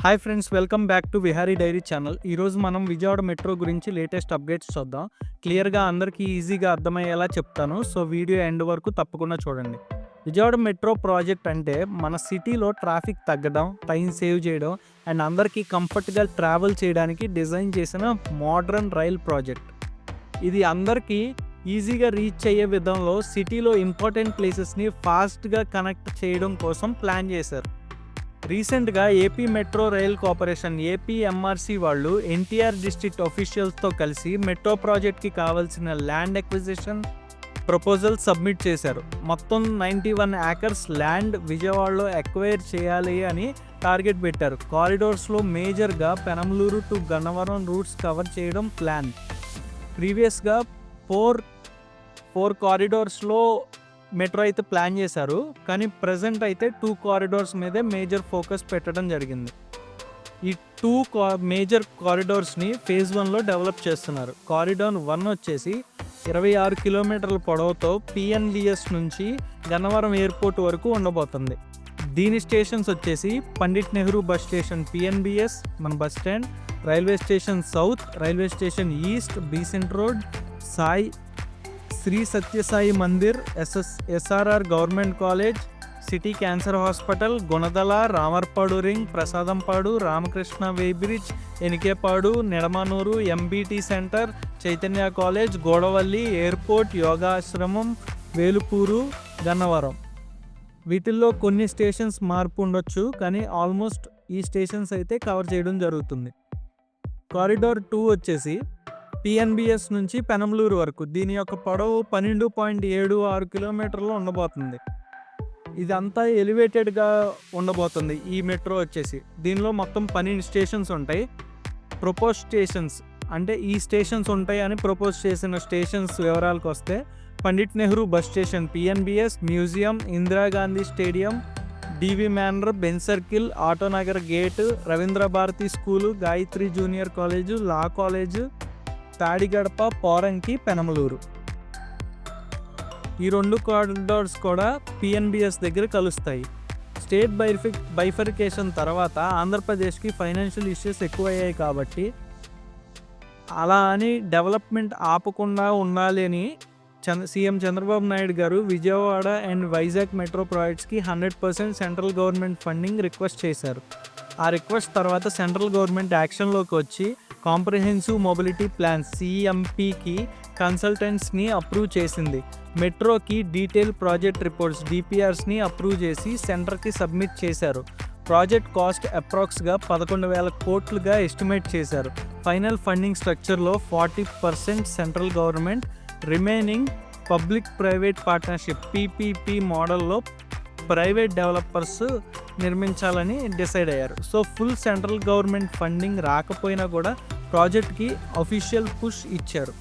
Hi friends welcome back to Vihari diary channel. ఈరోజు మనం Vijayawada metro గురించి లేటెస్ట్ అప్డేట్స్ చూద్దాం. క్లియర్గా అందరికీ ఈజీగా అర్థమయ్యేలా చెప్తాను. సో వీడియో ఎండ్ వరకు తప్పకుండా చూడండి. విజయవాడ మెట్రో ప్రాజెక్ట్ అంటే మన సిటీలో ట్రాఫిక్ తగ్గడం టైం సేవ్ చేయడం అండ్ అందరికీ కంఫర్ట్గా ట్రావెల్ చేయడానికి డిజైన్ చేసిన మోడ్రన్ రైల్ ప్రాజెక్ట్. ఇది అందరికీ ఈజీగా రీచ్ అయ్యే విధంలో సిటీలో ఇంపార్టెంట్ ప్లేసెస్ని ఫాస్ట్గా కనెక్ట్ చేయడం కోసం ప్లాన్ చేశారు. రీసెంట్గా AP metro rail corporation APMRC వాళ్ళు ఎన్టీఆర్ డిస్ట్రిక్ట్ ఆఫీషియల్స్తో కలిసి మెట్రో ప్రాజెక్ట్కి కావాల్సిన ల్యాండ్ ఎక్విజిషన్ ప్రపోజల్ సబ్మిట్ చేశారు. మొత్తం నైంటీ వన్ యాకర్స్ ల్యాండ్ విజయవాడలో ఎక్వైర్ చేయాలి అని టార్గెట్ పెట్టారు. కారిడోర్స్లో మేజర్గా Penamaluru to Gannavaram routes cover చేయడం ప్లాన్. ప్రీవియస్గా ఫోర్ ఫోర్ కారిడోర్స్లో మెట్రో అయితే ప్లాన్ చేశారు కానీ ప్రజెంట్ అయితే టూ కారిడోర్స్ మీదే మేజర్ ఫోకస్ పెట్టడం జరిగింది. ఈ టూ కా మేజర్ కారిడోర్స్ని ఫేజ్ వన్లో డెవలప్ చేస్తున్నారు. కారిడార్ వన్ వచ్చేసి ఇరవై ఆరు కిలోమీటర్ల పొడవుతో పిఎన్డిఎస్ నుంచి గన్నవరం ఎయిర్పోర్ట్ వరకు ఉండబోతుంది. దీని స్టేషన్స్ వచ్చేసి Pandit Nehru bus station PNBS మన bus stand railway station south railway station east Besant road Sai Shri Satya Sai Mandir SS SRR government college city cancer hospital Gunadala Ramarpadu ring Prasadampadu Ramakrishna weighbridge Enikepadu Nidamanuru MBT centre Chaitanya college Godavalli airport Yogashramam Velupuru Gannavaram. వీటిల్లో కొన్ని stations మార్పు ఉండొచ్చు కానీ almost ఈ stations అయితే cover చేయడం జరుగుతుంది. Corridor two వచ్చేసి పిఎన్బిఎస్ నుంచి పెనంలూరు వరకు. దీని యొక్క పొడవు పన్నెండు పాయింట్ ఏడు ఆరు కిలోమీటర్లు ఉండబోతుంది. ఇదంతా ఎలివేటెడ్గా ఉండబోతుంది ఈ మెట్రో వచ్చేసి. దీనిలో మొత్తం పన్నెండు స్టేషన్స్ ఉంటాయి. ప్రపోజ్ స్టేషన్స్ అంటే ఈ స్టేషన్స్ ఉంటాయి అని ప్రపోజ్ చేసిన స్టేషన్స్ వివరాలకు వస్తే Pandit Nehru bus station PNBS museum Indira Gandhi stadium DV manor Benz circle Autonagar gate Ravindra Bharati school Gayatri junior college law college Tadigadapa Poranki Penamaluru. ఈ రెండు corridors కూడా పిఎన్బిఎస్ దగ్గర కలుస్తాయి. స్టేట్ బైఫి బైఫరికేషన్ తర్వాత ఆంధ్రప్రదేశ్కి financial issues ఎక్కువయ్యాయి కాబట్టి అలా అని డెవలప్మెంట్ ఆపకుండా ఉండాలి అని చంద్ర CM Chandrababu Naidu garu Vijayawada and Vizag metro ప్రాజెక్ట్స్కి hundred percent central government funding request చేశారు. ఆ రిక్వెస్ట్ తర్వాత సెంట్రల్ గవర్నమెంట్ యాక్షన్లోకి వచ్చి కాంప్రహెన్సివ్ మొబిలిటీ ప్లాన్ సిఎంపికి కన్సల్టెంట్స్ని అప్రూవ్ చేసింది. మెట్రోకి డీటెయిల్ ప్రాజెక్ట్ రిపోర్ట్స్ డిపిఆర్స్ని అప్రూవ్ చేసి సెంటర్కి సబ్మిట్ చేశారు. ప్రాజెక్ట్ కాస్ట్ అప్రాక్స్గా పదకొండు వేల కోట్లుగా ఎస్టిమేట్ చేశారు. Final funding స్ట్రక్చర్లో forty percent central government remaining public private partnership PPP మోడల్లో ప్రైవేట్ డెవలపర్స్ నిర్మించాలని డిసైడ్ అయ్యారు. So full central government funding రాకపోయినా కూడా ప్రాజెక్ట్కి అఫీషియల్ పుష్ ఇచ్చారు.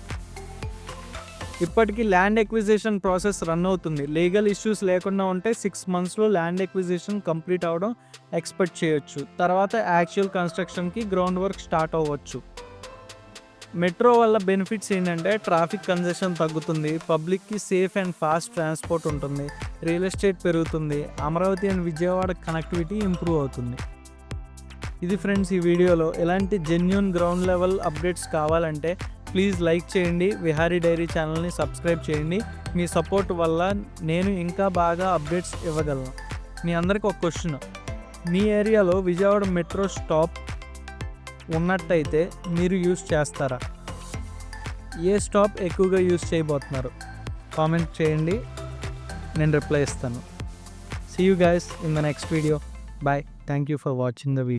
ఇప్పటికీ ల్యాండ్ ఎక్విజిషన్ ప్రాసెస్ రన్ అవుతుంది. లీగల్ ఇష్యూస్ లేకుండా ఉంటే సిక్స్ మంత్స్లో ల్యాండ్ ఎక్విజిషన్ కంప్లీట్ అవ్వడం ఎక్స్పెక్ట్ చేయొచ్చు. తర్వాత యాక్చువల్ కన్స్ట్రక్షన్కి గ్రౌండ్ వర్క్ స్టార్ట్ అవ్వచ్చు. మెట్రో వల్ల బెనిఫిట్స్ ఏంటంటే ట్రాఫిక్ కంజెషన్ తగ్గుతుంది. పబ్లిక్కి సేఫ్ అండ్ ఫాస్ట్ ట్రాన్స్పోర్ట్ ఉంటుంది. రియల్ ఎస్టేట్ పెరుగుతుంది. Amaravati and Vijayawada connectivity improve అవుతుంది. ఇది ఫ్రెండ్స్ ఈ వీడియోలో ఎలాంటి జెన్యున్ గ్రౌండ్ లెవెల్ అప్డేట్స్ కావాలంటే ప్లీజ్ లైక్ చేయండి. విహారీ డైరీ ఛానల్ని సబ్స్క్రైబ్ చేయండి. మీ సపోర్ట్ వల్ల నేను ఇంకా బాగా అప్డేట్స్ ఇవ్వగలను. మీ అందరికి ఒక క్వశ్చన్ మీ ఏరియాలో విజయవాడ మెట్రో స్టాప్ ఉన్నట్టయితే మీరు యూస్ చేస్తారా? ఏ స్టాప్ ఎక్కువగా యూస్ చేయబోతున్నారు? కామెంట్ చేయండి. నేను రిప్లై ఇస్తాను. See you guys in the next video bye thank you for watching the video